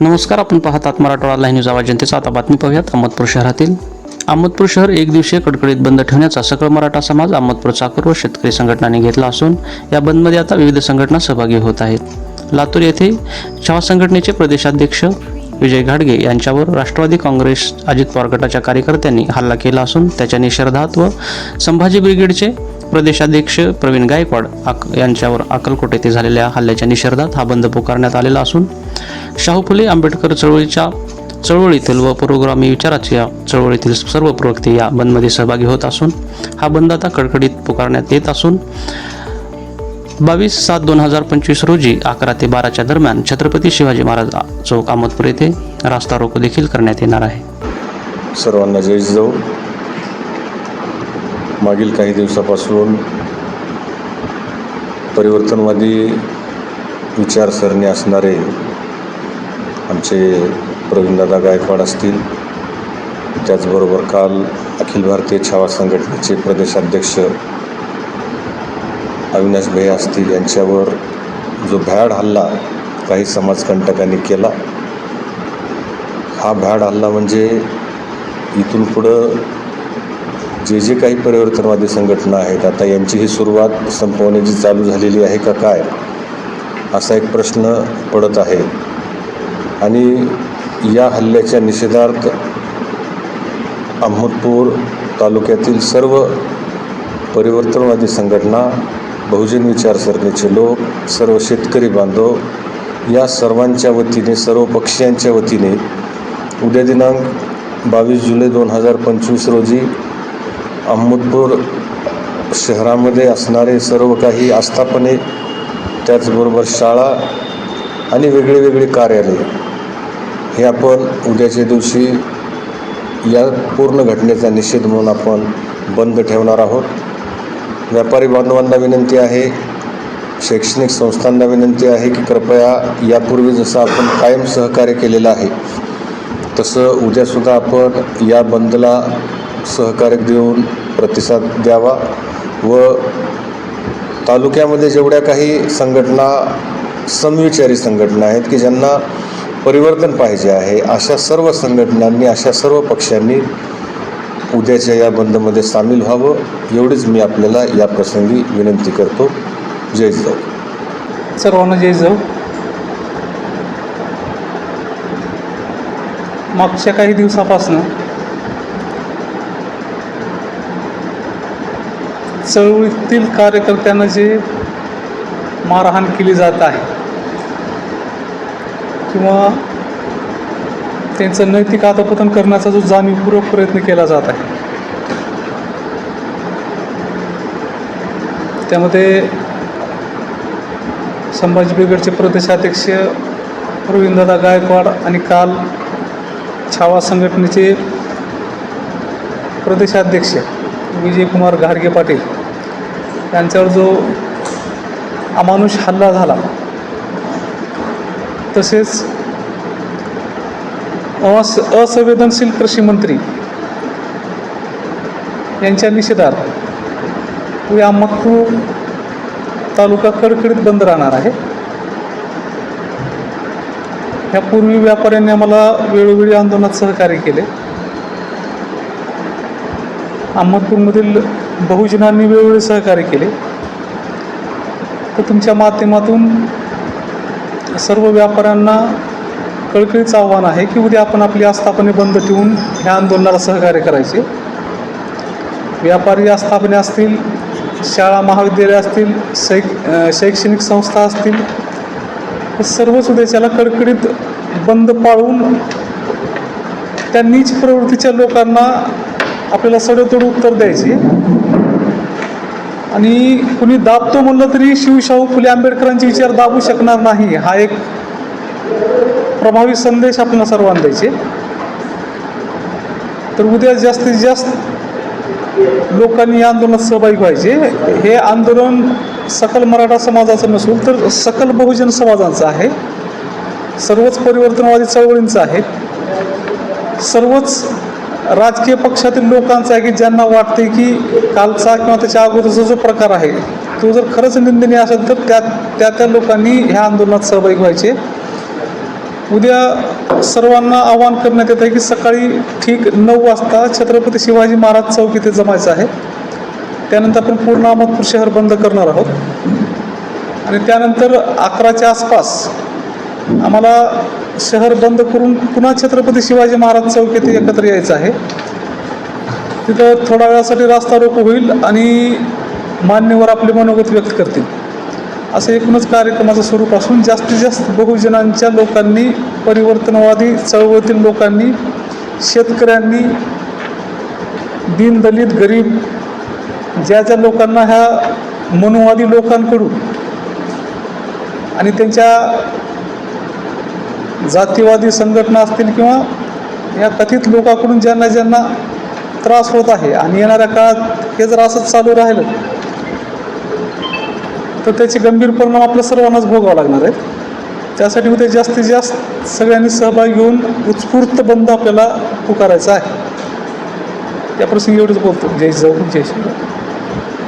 नमस्कार आपण पाहतात मराठवाडा लाईव्ह न्यूज आवाज जनतेचा. आता बातमी पाहूयात. अहमदपूर शहरातील अहमदपूर शहर एक दिवसीय कडकडीत बंद ठेवण्याचा सकळ मराठा समाज अहमदपूर चाकूर व शेतकरी संघटनांनी घेतला असून या बंदमध्ये आता विविध संघटना सहभागी होत आहेत. लातूर येथे छावा संघटनेचे प्रदेशाध्यक्ष विजय घाडगे यांच्यावर राष्ट्रवादी काँग्रेस अजित पवार गटाच्या कार्यकर्त्यांनी हल्ला केला असून त्याच्या निषेधात व संभाजी ब्रिगेडचे प्रदेशाध्यक्ष प्रवीण गायकवाड आक यांच्यावर अक्कलकोट येथे झालेल्या हल्ल्याच्या निषेधात हा बंद पुकारण्यात आलेला असून शाहू फुले आंबेडकर चळवळीच्या चळवळीतील व पुरोगामी विचाराच्या चळवळीतील सर्व प्रवक्ते या बंदमध्ये सहभागी होत असून हा बंद आता कडकडीत पुकारण्यात येत असून बावीस सात दोन हजार पंचवीस रोजी अकरा ते बाराच्या दरम्यान छत्रपती शिवाजी महाराज चौक अहमदपूर येथे रास्ता रोको देखील करण्यात येणार आहे. सर्वांना जय जाऊ मागील काही दिवसापासून परिवर्तनवादी विचारसरणी असणारे आमचे प्रवीणदादा गायकवाड असतील. त्याचबरोबर काल अखिल भारतीय छावा संघटनेचे प्रदेशाध्यक्ष अविनाश भैया असतील यांच्यावर जो भ्याड हल्ला काही समाजकंटकांनी केला हा भ्याड हल्ला म्हणजे इथून पुढं जे जे काही परिवर्तनवादी संघटना आहेत आता यांची ही सुरुवात संपवण्याची चालू झालेली आहे का काय असा एक प्रश्न पडत आहे. आणि या हल्ल्याच्या निषेधार्थ अहमदपूर तालुक्यातील सर्व परिवर्तनवादी संघटना बहुजन विचारसरणीचे लोक सर्व शेतकरी बांधव या सर्वांच्या वतीने सर्व पक्षीयांच्या वतीने उद्या दिनांक बावीस जुलै दोन हजार पंचवीस रोजी अहमदपूर शहरामध्ये असणारे सर्व काही आस्थापने त्याचबरोबर शाळा आणि वेगळे वेगळे कार्यालय हे आपण उद्याच्या दिवशी या पूर्ण घटनेचा निषेध म्हणून आपण बंद ठेवणार आहोत. व्यापारी बांधवांना विनंती आहे शैक्षणिक संस्थांना विनंती आहे की कृपया यापूर्वी जसं आपण कायम सहकार्य केलेलं आहे तसं उद्यासुद्धा आपण या बंदला सहकार्य देऊन प्रतिसाद द्यावा व तालुक्यामध्ये जेवढ्या काही संघटना समविचारी संघटना आहेत की ज्यांना परिवर्तन पाहिजे आहे अशा सर्व संघटनांनी अशा सर्व पक्षांनी उद्याच्या या बंदमध्ये सामील व्हावं एवढीच मी आपल्याला या प्रसंगी विनंती करतो. जय जिजाऊ सर्वांना जय जाऊ मागच्या काही दिवसापासून चळवळीतील कार्यकर्त्यांना जे मारहाण केली जात आहे किंवा त्यांचं नैतिक आतापतन करण्याचा जो जाणीवपूर्वक प्रयत्न केला जात आहे त्यामध्ये संभाजी ब्रिगेडचे प्रदेशाध्यक्ष प्रवीणदादा गायकवाड आणि काल छावा संघटनेचे प्रदेशाध्यक्ष विजयकुमार घाडगे पाटील यांच्यावर जो अमानुष हल्ला झाला तसेच अस असंवेदनशील कृषी मंत्री यांच्या निषेधार्थ या अहमदपूर तालुका कडकडीत बंद राहणार आहे. यापूर्वी व्यापाऱ्यांनी आम्हाला वेळोवेळी आंदोलनात सहकार्य केले. अहमदपूरमधील बहुजनांनी वेळोवेळी सहकार्य केले. तर तुमच्या माध्यमातून सर्व व्यापाऱ्यांना कळकळीचं आव्हान आहे की उद्या आपण आपली आस्थापने बंद ठेवून ह्या आंदोलनाला सहकार्य करायचे. व्यापारी आस्थापने असतील शाळा महाविद्यालय असतील शैक शैक्षणिक संस्था असतील हे सर्वच उद्याच्याला कडकडीत बंद पाळून त्या नीच प्रवृत्तीच्या लोकांना आपल्याला सडेतोड उत्तर द्यायचे आणि कुणी दाबतो म्हणलं तरी शिवशाहू फुले आंबेडकरांचे विचार दाबू शकणार नाही. हा एक प्रभावी संदेश आपल्याला सर्वांना द्यायचे तर उद्या जास्तीत जास्त लोकांनी या आंदोलनात सहभागी व्हायचे. हे आंदोलन सकल मराठा समाजाचं नसून तर सकल बहुजन समाजाचं आहे. सर्वच परिवर्तनवादी चळवळींचं आहे. सर्वच राजकीय पक्षातील लोकांचा आहे की ज्यांना वाटते की कालचा किंवा त्याच्या अगोदरचा जो प्रकार आहे तो जर खरंच निंदनीय असेल तर त्या त्या त्या लोकांनी ह्या आंदोलनात सहभागी व्हायचे. उद्या सर्वांना आवाहन करण्यात येत आहे की सकाळी ठीक नऊ वाजता छत्रपती शिवाजी महाराज चौक इथे जमायचं आहे. त्यानंतर आपण पूर्ण अहमदपूर शहर बंद करणार आहोत. आणि त्यानंतर अकराच्या आसपास आम्हाला शहर बंद करून पुन्हा छत्रपती शिवाजी महाराज चौक येथे एकत्र यायचं आहे. तिथं थोड्या वेळासाठी रास्ता रोको होईल आणि मान्यवर आपले मनोगत व्यक्त करतील. असं एकूणच कार्यक्रमाचं स्वरूप असून जास्तीत जास्त बहुजनांच्या लोकांनी परिवर्तनवादी चळवळीतील लोकांनी शेतकऱ्यांनी दीनदलित गरीब ज्या ज्या लोकांना ह्या मनोवादी लोकांकडून आणि त्यांच्या जातीवादी संघटना असतील किंवा या कथित लोकांकडून ज्यांना ज्यांना त्रास होत आहे आणि येणाऱ्या काळात हे जर असंच चालू राहिलं तर त्याचे गंभीर परिणाम आपल्या सर्वांनाच भोगावं लागणार आहेत. त्यासाठी उद्या जास्तीत जास्त सगळ्यांनी सहभाग घेऊन उत्स्फूर्त बंद आपल्याला पुकारायचा आहे. या प्रसंगी एवढंच बोलतो. जय जाऊ जय श्री